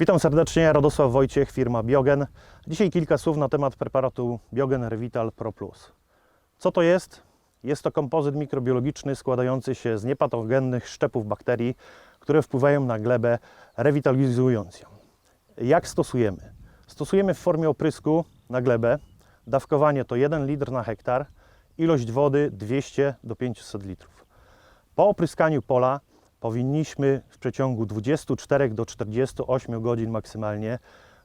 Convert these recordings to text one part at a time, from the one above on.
Witam serdecznie, Radosław Wojciech, firma Biogen. Dzisiaj kilka słów na temat preparatu Biogen Revital Pro Plus. Co to jest? Jest to kompozyt mikrobiologiczny składający się z niepatogennych szczepów bakterii, które wpływają na glebę, rewitalizując ją. Jak stosujemy? Stosujemy w formie oprysku na glebę. Dawkowanie to 1 litr na hektar, ilość wody 200 do 500 litrów. Po opryskaniu pola powinniśmy w przeciągu 24 do 48 godzin maksymalnie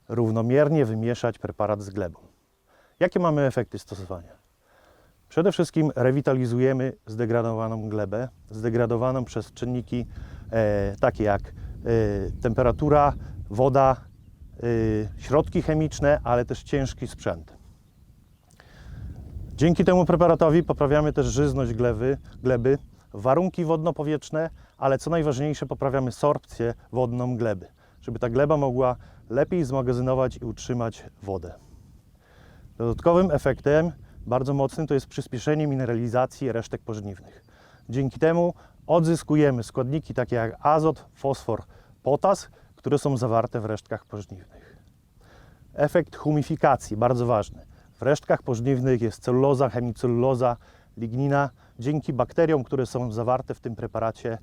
równomiernie wymieszać preparat z glebą. Jakie mamy efekty stosowania? Przede wszystkim rewitalizujemy zdegradowaną glebę, zdegradowaną przez czynniki e, takie jak e, temperatura, woda, e, środki chemiczne, ale też ciężki sprzęt. Dzięki temu preparatowi poprawiamy też żyzność gleby, gleby, warunki wodno-powietrzne, ale co najważniejsze poprawiamy sorpcję wodną gleby, żeby ta gleba mogła lepiej zmagazynować i utrzymać wodę. Dodatkowym efektem, bardzo mocnym, to jest przyspieszenie mineralizacji resztek pożniwnych. Dzięki temu odzyskujemy składniki takie jak azot, fosfor, potas, które są zawarte w resztkach pożniwnych. Efekt humifikacji, bardzo ważny. W resztkach pożniwnych jest celuloza, hemiceluloza, lignina. Dzięki bakteriom, które są zawarte w tym preparacie,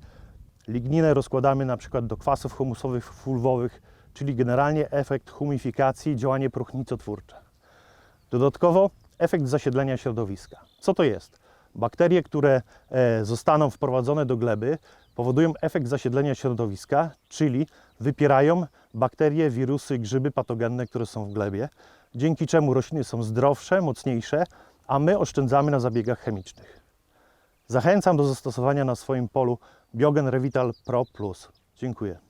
ligninę rozkładamy na przykład do kwasów humusowych, fulwowych, czyli generalnie efekt humifikacji, działanie próchnicotwórcze. Dodatkowo efekt zasiedlenia środowiska. Co to jest? Bakterie, które e, zostaną wprowadzone do gleby, powodują efekt zasiedlenia środowiska, czyli wypierają bakterie, wirusy, grzyby patogenne, które są w glebie, dzięki czemu rośliny są zdrowsze, mocniejsze, a my oszczędzamy na zabiegach chemicznych. Zachęcam do zastosowania na swoim polu Biogen Revital Pro Plus. Dziękuję.